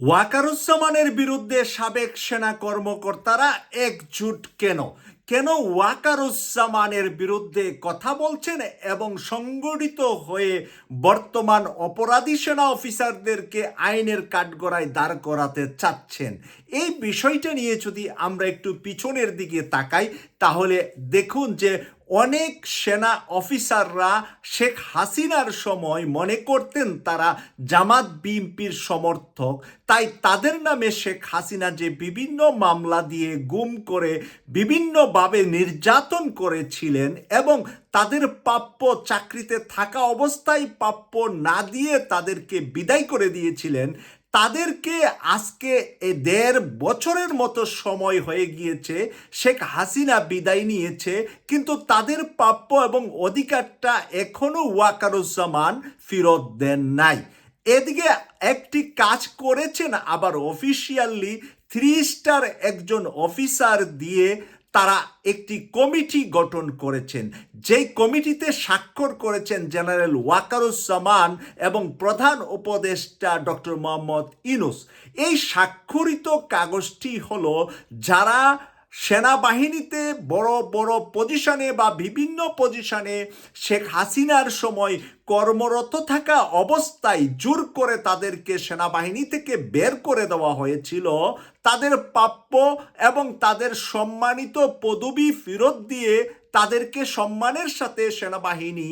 ওয়াকারুজ্জামানের বিরুদ্ধে সাবেক সেনা কর্মকর্তারা একজুট কেন? কেন ওয়াকারুজ্জামানের বিরুদ্ধে কথা বলছেন এবং সংগঠিত হয়ে বর্তমান অপরাধী সেনা অফিসারদেরকে আইনের কাঠগড়ায় দাঁড় করাতে চাচ্ছেন? এই বিষয়টা নিয়ে যদি আমরা একটু পিছনের দিকে তাকাই, তাহলে দেখুন যে অনেক সেনা অফিসাররা শেখ হাসিনার সময় মনে করতেন তারা জামাত বিএনপির সমর্থক। তাই তাদের নামে শেখ হাসিনা যে বিভিন্ন মামলা দিয়ে গুম করে বিভিন্নভাবে নির্যাতন করেছিলেন এবং তাদের প্রাপ্য চাকরিতে থাকা অবস্থায় প্রাপ্য না দিয়ে তাদেরকে বিদায় করে দিয়েছিলেন তাদেরকে আজকে এ দেড় বছরের মতো সময় হয়ে গিয়েছে, শেখ হাসিনা বিদায় নিয়েছে, কিন্তু তাদের প্রাপ্য এবং অধিকারটা এখনও ওয়াকারুজ্জামান ফেরত দেন নাই। এদিকে একটি কাজ করেছেন আবার অফিসিয়ালি থ্রি স্টার একজন অফিসার দিয়ে তারা একটি কমিটি গঠন করেছেন। যেই কমিটিতে স্বাক্ষর করেছেন জেনারেল ওয়াকারুজ্জামান এবং প্রধান উপদেষ্টা ডক্টর মোহাম্মদ ইনুস এই স্বাক্ষরিত কাগজটি হলো যারা সেনাবাহিনীতে বড় বড় পজিশনে বা বিভিন্ন পজিশনে শেখ হাসিনার সময় কর্মরত থাকা অবস্থায় জোর করে তাদেরকে সেনাবাহিনী থেকে বের করে দেওয়া হয়েছিল। তাদের প্রাপ্য এবং তাদের সম্মানিত পদবি ফেরত দিয়ে তাদেরকে সম্মানের সাথে সেনাবাহিনী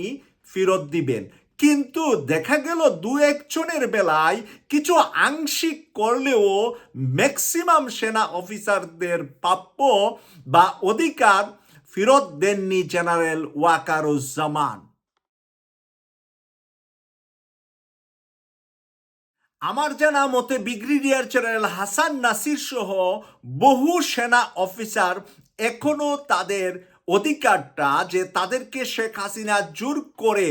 ফেরত দিবেন। কিন্তু দেখা গেল দু একজনের বেলায় কিছু আংশিক করলেও ম্যাক্সিমাম সেনা অফিসারদের প্রাপ্য বা অধিকার ফেরত দেননি জেনারেল ওয়াকারুজ্জামান। আমার জানা মতে ব্রিগেডিয়ার জেনারেল হাসান নাসির সহ বহু সেনা অফিসার এখনও তাদের অধিকারটা যে তাদেরকে শেখ হাসিনা জোর করে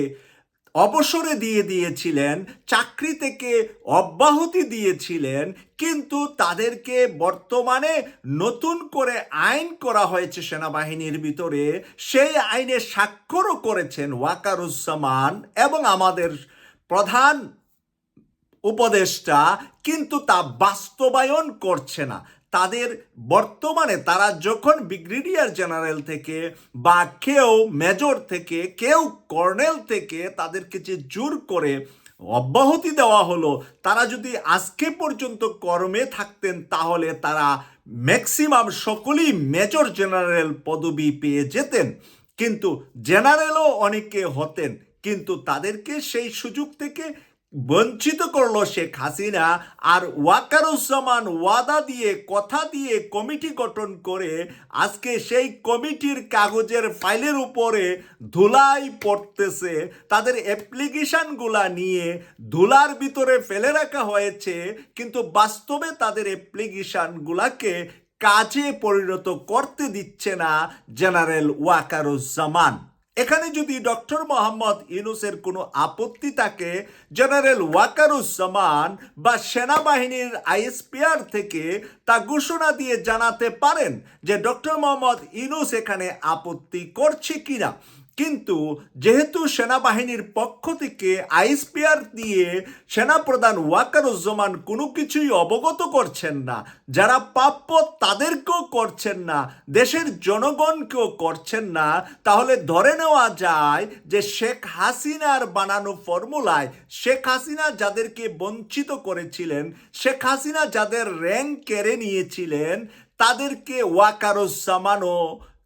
অবসরে দিয়ে দিয়েছিলেন, চাকরি থেকে অব্যাহতি দিয়েছিলেন, কিন্তু তাদেরকে বর্তমানে নতুন করে আইন করা হয়েছে সেনাবাহিনীর ভিতরে। সেই আইনে স্বাক্ষরও করেছেন ওয়াকারুজ্জামান এবং আমাদের প্রধান উপদেষ্টা, কিন্তু তা বাস্তবায়ন করছে না। তাদের বর্তমানে তারা যখন ব্রিগেডিয়ার জেনারেল থেকে বা কেউ মেজর থেকে, কেউ কর্নেল থেকে তাদেরকে যে জোর করে অব্যাহতি দেওয়া হলো, তারা যদি আজকে পর্যন্ত কর্মে থাকতেন তাহলে তারা ম্যাক্সিমাম সকলেই মেজর জেনারেল পদবি পেয়ে যেতেন। কিন্তু জেনারেলও অনেকে হতেন, কিন্তু তাদেরকে সেই সুযোগ থেকে বঞ্চিত করল শেখ হাসিনা আর ওয়াকারুজ্জামান ওয়াদা দিয়ে, কথা দিয়ে কমিটি গঠন করে আজকে সেই কমিটির কাগজের ফাইলের উপরে ধুলাই পড়তেছে। তাদের অ্যাপ্লিকেশনগুলা নিয়ে ধুলার ভিতরে ফেলে রাখা হয়েছে, কিন্তু বাস্তবে তাদের অ্যাপ্লিকেশনগুলাকে কাজে পরিণত করতে দিচ্ছে না জেনারেল ওয়াকারুজ্জামান। এখানে যদি ডক্টর মোহাম্মদ ইউনুসের কোনো আপত্তি থাকে, জেনারেল ওয়াকারুজ্জামান বা সেনাবাহিনীর আইএসপিআর থেকে তা ঘোষণা দিয়ে জানাতে পারেন যে ডক্টর মোহাম্মদ ইউনুস এখানে আপত্তি করছে কিনা। কিন্তু যেহেতু সেনাবাহিনীর পক্ষ থেকে আইএসপিআর দিয়ে সেনাপ্রধান ওয়াকারুজ্জামান কোনো কিছুই অবগত করছেন না, যারা প্রাপ্য তাদেরকেও করছেন না, দেশের জনগণকেও করছেন না, তাহলে ধরে নেওয়া যায় যে শেখ হাসিনার বানানো ফর্মুলায় শেখ হাসিনা যাদেরকে বঞ্চিত করেছিলেন, শেখ হাসিনা যাদের র্যাঙ্ক কেড়ে নিয়েছিলেন, তাদেরকে ওয়াকারুজ্জামানও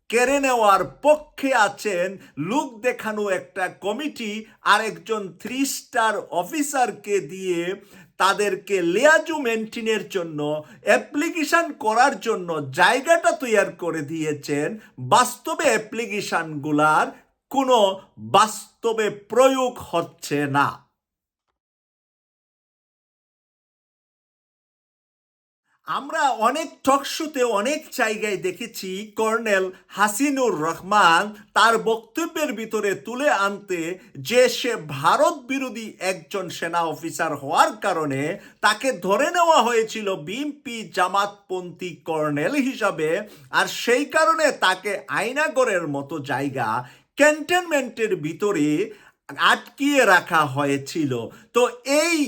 কেড়ে নেওয়ার পক্ষে আছেন লুক দেখানো একটা কমিটি আর একজন থ্রি স্টার অফিসারকে দিয়ে তাদেরকে লেয়াজু মেনটেনের জন্য অ্যাপ্লিকেশন করার জন্য জায়গাটা তৈরি করে দিয়েছেন। বাস্তবে অ্যাপ্লিকেশনগুলার কোনো বাস্তবে প্রয়োগ হচ্ছে না। আমরা অনেক টকশোতে অনেক জায়গায় দেখেছি কর্নেল হাসিনুর রহমান তার বক্তব্যের ভিতরে তুলে আনতে যে সে ভারত বিরোধী একজন সেনা অফিসার হওয়ার কারণে তাকে ধরে নেওয়া হয়েছিল বিএমপি জামাতপন্থী কর্নেল হিসাবে, আর সেই কারণে তাকে আইনাগরের মতো জায়গা ক্যান্টনমেন্টের ভিতরে আটকিয়ে রাখা হয়েছিল। তো এই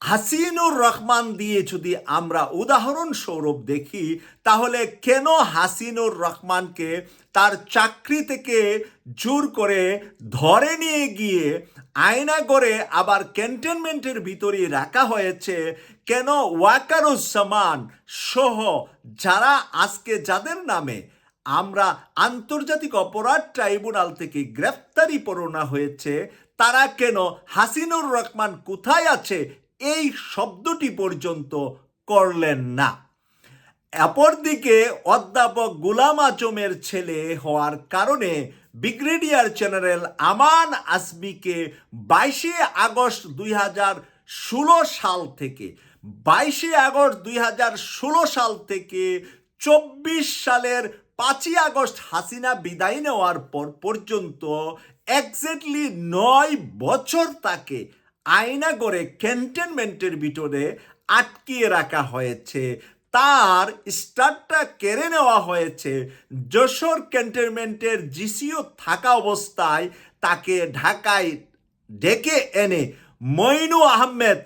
হাসিনুর রহমান দিয়ে যদি আমরা উদাহরণ উদাহরণস্বরূপ দেখি, তাহলে কেন হাসিনুর রহমানকে তার চাকরি থেকে জোর করে ধরে নিয়ে গিয়ে আয়না করে আবার ক্যান্টনমেন্টের ভিতরে রাখা হয়েছে? কেন ওয়াকারুজ্জামান সহ যারা আজকে যাদের নামে আমরা আন্তর্জাতিক অপরাধ ট্রাইব্যুনাল থেকে গ্রেফতারি পরোনা হয়েছে, তারা কেন হাসিনুর রহমান কোথায় আছে এই শব্দটি পর্যন্ত করলেন না। অপরদিকে অধ্যাপক গুলাম আজমের ছেলে হওয়ার কারণে ব্রিগেডিয়ার জেনারেল আমান আসমিকে বাইশে আগস্ট দুই হাজার ষোলো সাল থেকে, বাইশে আগস্ট দুই হাজার ষোলো সাল থেকে চব্বিশ সালের পাঁচই আগস্ট হাসিনা বিদায় নেওয়ার পর পর্যন্ত এক্স্যাক্টলি নয় বছর তাকে আয়না করে ক্যান্টনমেন্টের ভিতরে আটকিয়ে রাখা হয়েছে। তার স্টারটা কেড়ে নেওয়া হয়েছে। যশোর ক্যান্টনমেন্টের জিসিও থাকা অবস্থায় তাকে ঢাকায় ডেকে এনে মইনু আহমেদ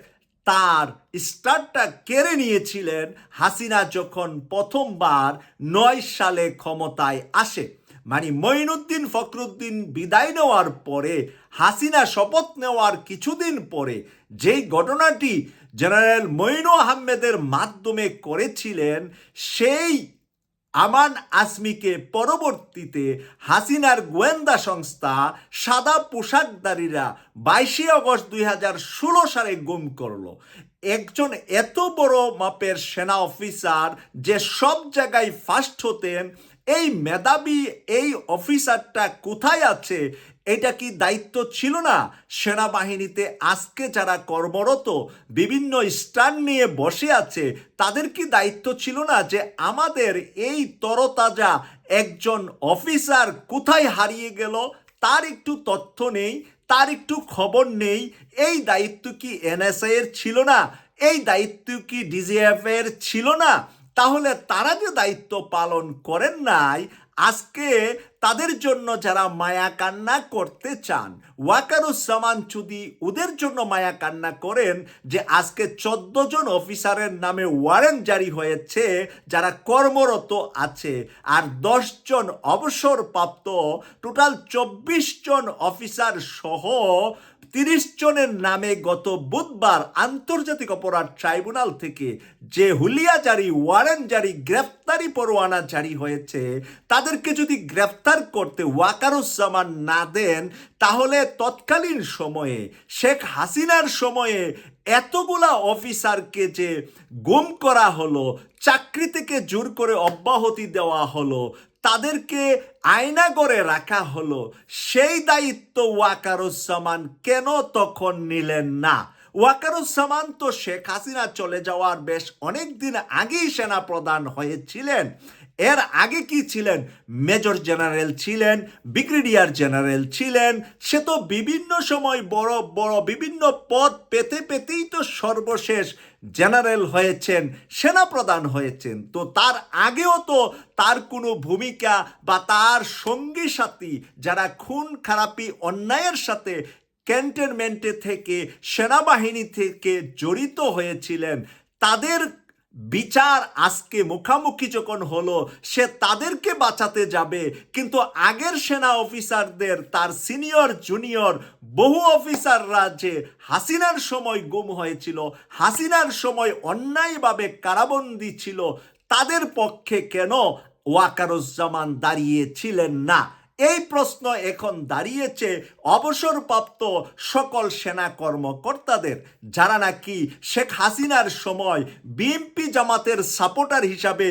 তার স্টারটা কেড়ে নিয়েছিলেন হাসিনা যখন প্রথমবার নয় সালে ক্ষমতায় আসে। মানে মঈনুদ্দিন ফখরুদ্দিন বিদায় নেওয়ার পরে, হাসিনা শপথ নেওয়ার কিছুদিন পরে যেই ঘটনাটি জেনারেল মঈনু আহমেদের মাধ্যমে করেছিলেন, সেই আমান আসমিকে পরবর্তীতে হাসিনার গোয়েন্দা সংস্থা সাদা পোশাকধারীরা বাইশে অগস্ট দুই হাজার ষোলো সালে গুম করল। একজন এত বড় মাপের সেনা অফিসার যে সব জায়গায় ফার্স্ট হতেন এই মেধাবী এই অফিসারটা কোথায় আছে? এটা কি দায়িত্ব ছিল না? সেনাবাহিনীতে আজকে যারা কর্মরত, বিভিন্ন স্টান নিয়ে বসে আছে, তাদের কি দায়িত্ব ছিল না যে আমাদের এই তরতাজা একজন অফিসার কোথায় হারিয়ে গেল? তার একটু তথ্য নেই, তার একটু খবর নেই। এই দায়িত্ব কি এনএসআই এর ছিল না? এই দায়িত্ব কি ডিজিএফ এর ছিল না? তাহলে তারা যে দায়িত্ব পালন করেন নাই, আজকে তাদের জন্য যারা মায়া কান্না করতে চান ওয়াকারুজ্জামান যদি ওদের জন্য মায়া কান্না করেন যে আজকে চোদ্দ জন অফিসারের নামে ওয়ারেন্ট জারি হয়েছে, যারা কর্মরত আছে, আর দশ জন অবসরপ্রাপ্ত, টোটাল চব্বিশ জন অফিসার সহ তিরিশ জনের নামে গত বুধবার আন্তর্জাতিক অপরাধ ট্রাইব্যুনাল থেকে যে হুলিয়া জারি ওয়ারেন্ট জারি গ্রেফতারি পরোয়ানা জারি হয়েছে, তাদেরকে যদি গ্রেফতার করতে ওয়াকারুজ্জামান না দেন, তাহলে তৎকালীন সময়ে, শেখ হাসিনার সময়ে এতগুলা অফিসারকে যে গুম করা হলো, চাকরি থেকে জোর করে অব্যাহতি দেওয়া হলো তাদেরকে আয়না করে রাখা হলো। সেই দায়িত্ব ওয়াকারুজ্জামান কেন তখন নিলেন না? ওয়াকারুজ্জামান তো শেখ হাসিনা চলে যাওয়ার বেশ অনেক দিন আগেই সেনা প্রধান হয়েছিলেন। এর আগে কি ছিলেন? মেজর জেনারেল ছিলেন, ব্রিগেডিয়ার জেনারেল ছিলেন। সে তো বিভিন্ন সময় বড় বড় বিভিন্ন পদ পেতে পেতেই তো সর্বশেষ জেনারেল হয়েছেন, সেনাপ্রধান হয়েছেন, তো তার আগেও তো তার কোনো ভূমিকা বা তার সঙ্গী সাথী যারা খুন খারাপি অন্যায়ের সাথে ক্যান্টনমেন্টে থেকে, সেনাবাহিনী থেকে জড়িত হয়েছিলেন, তাদের বিচার আজকে মুখামুখি যখন হলো, সে তাদেরকে বাঁচাতে যাবে। কিন্তু আগের সেনা অফিসারদের, তার সিনিয়র, জুনিয়র, বহু অফিসাররা যে হাসিনার সময় গুম হয়েছিল, হাসিনার সময় অন্যায়ভাবে কারাবন্দী ছিল, তাদের পক্ষে কেন ওয়াকারুজ্জামান দাঁড়িয়েছিলেন না? এই প্রশ্ন এখন দাঁড়িয়েছে অবসরপ্রাপ্ত সকল সেনা কর্মকর্তাদের, যারা নাকি শেখ হাসিনার সময় বিএনপি জামাতের সাপোর্টার হিসাবে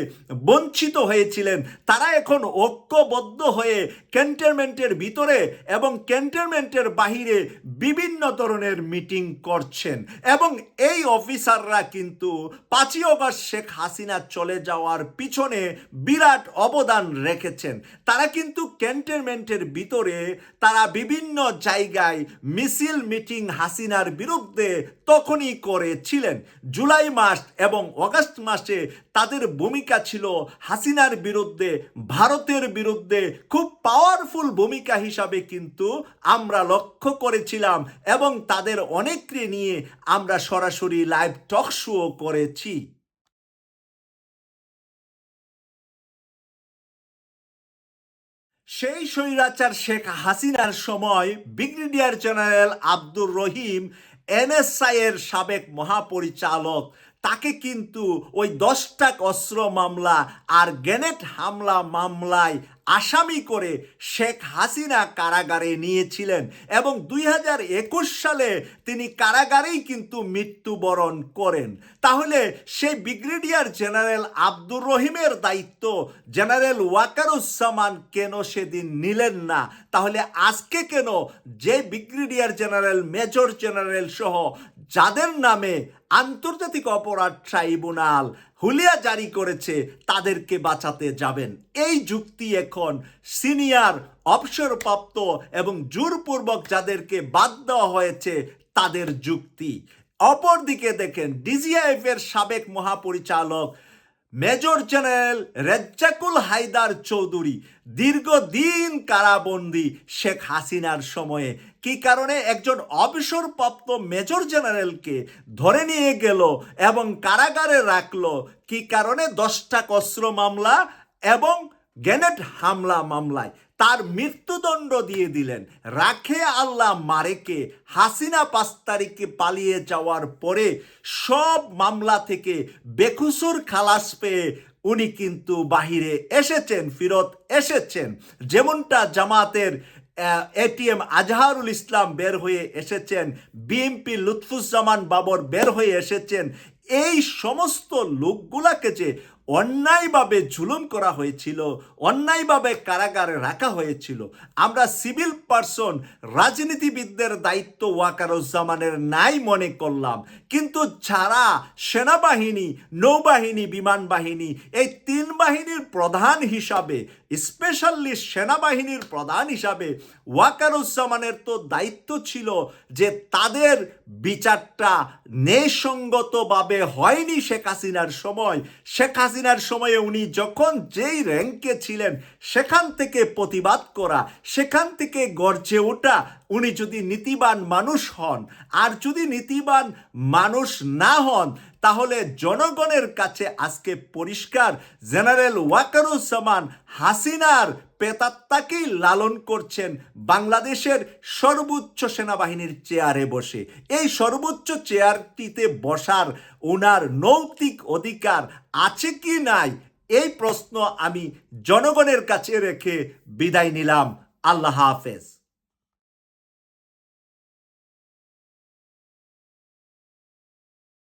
বঞ্চিত হয়েছিলেন। তারা এখন ঐক্যবদ্ধ হয়ে ক্যান্টনমেন্টের ভিতরে এবং ক্যান্টনমেন্টের বাহিরে বিভিন্ন ধরনের মিটিং করছেন এবং এই অফিসাররা কিন্তু পাঁচই অগস্ট শেখ হাসিনা চলে যাওয়ার পিছনে বিরাট অবদান রেখেছেন। তারা কিন্তু ক্যান্টন ক্যান্টনমেন্টের ভিতরে তারা বিভিন্ন জায়গায় মিছিল মিটিং হাসিনার বিরুদ্ধে তখনই করেছিলেন। জুলাই মাস এবং অগাস্ট মাসে তাদের ভূমিকা ছিল হাসিনার বিরুদ্ধে, ভারতের বিরুদ্ধে খুব পাওয়ারফুল ভূমিকা হিসাবে কিন্তু আমরা লক্ষ্য করেছিলাম এবং তাদের অনেককে নিয়ে আমরা সরাসরি লাইভ টক শো করেছি। সেই স্বৈরাচার শেখ হাসিনার সময় brigadier general Abdur Rahim NSI এর সাবেক মহাপরিচালক, তাকে কিন্তু ওই দশটা অস্ত্র মামলা আর গ্যানেট হামলা মামলায় আসামি করে শেখ হাসিনা কারাগারে নিয়েছিলেন এবং দুই হাজার একুশ সালে তিনি কারাগারেই কিন্তু মৃত্যুবরণ করেন। তাহলে সেই ব্রিগেডিয়ার জেনারেল আব্দুর রহিমের দায়িত্ব জেনারেল ওয়াকারুজ্জামান কেন সেদিন নিলেন না? তাহলে আজকে কেন যে ব্রিগেডিয়ার জেনারেল, মেজর জেনারেল সহ যাদের নামে আন্তর্জাতিক অপরাধ ট্রাইব্যুনাল হুলিয়া জারি করেছে, তাদেরকে বাঁচাতে যাবেন। এই যুক্তি এখন সিনিয়র, অবসরপ্রাপ্ত এবং জোরপূর্বক যাদেরকে বাদ দেওয়া হয়েছে, তাদের যুক্তি। অপরদিকে দেখেন ডিজিআইএফ এর সাবেক মহাপরিচালক মেজর জেনারেল রেজ্জাকুল হায়দার চৌধুরী দীর্ঘদিন কারাবন্দি শেখ হাসিনার সময়ে। কি কারণে? একজন অবসরপ্রাপ্ত মেজর জেনারেলকে ধরে নিয়ে গেল এবং কারাগারে রাখল। কি কারণে? দশটা কস্ত্র মামলা এবং গ্যানেট হামলা মামলায়। তার মৃত্যুদণ্ড দিয়ে দিলেন। রাখে আল্লাহ মারেকে, হাসিনা পাঁচ তারিখে পালিয়ে যাওয়ার পরে সব মামলা থেকে বেকুসুর খালাস পেয়ে উনি কিন্তু বাহিরে এসেছেন, ফিরত এসেছেন। যেমনটা জামাতের এটিএম আজহারুল ইসলাম বের হয়ে এসেছেন, বিএমপি লুৎফুজ্জামান বাবর বের হয়ে এসেছেন এই সমস্ত লোকগুলাকে যে অন্যায়ভাবে জুলুম করা হয়েছিল, অন্যায়ভাবে কারাগারে রাখা হয়েছিল, আমরা সিভিল পার্সন, রাজনীতিবিদদের দায়িত্ব ওয়াকারুজ্জামানের নাই মনে করলাম। কিন্তু যারা সেনাবাহিনী, নৌবাহিনী, বিমান বাহিনী, এই তিন বাহিনীর প্রধান হিসাবে, স্পেশালি সেনাবাহিনীর প্রধান হিসাবে ওয়াকারুজ্জামানের তো দায়িত্ব ছিল যে তাদের বিচারটা ন্যায়সঙ্গতভাবে হয়নি শেখ হাসিনার সময়। শেখ হাসিনার সময়ে উনি যখন যেই র্যাঙ্কে ছিলেন, সেখান থেকে প্রতিবাদ করা, সেখান থেকে গর্জে ওঠা, উনি যদি নীতিবান মানুষ হন, আর যদি নীতিবান মানুষ না হন তাহলে জনগণের কাছে আজকে পরিষ্কার জেনারেল ওয়াকারুজ্জামান হাসিনার পেতাত্তাকেই লালন করছেন বাংলাদেশের সর্বোচ্চ সেনাবাহিনীর চেয়ারে বসে। এই সর্বোচ্চ চেয়ারটিতে বসার ওনার নৈতিক অধিকার আছে কি নাই, এই প্রশ্ন আমি জনগণের কাছে রেখে বিদায় নিলাম। আল্লাহ হাফেজ।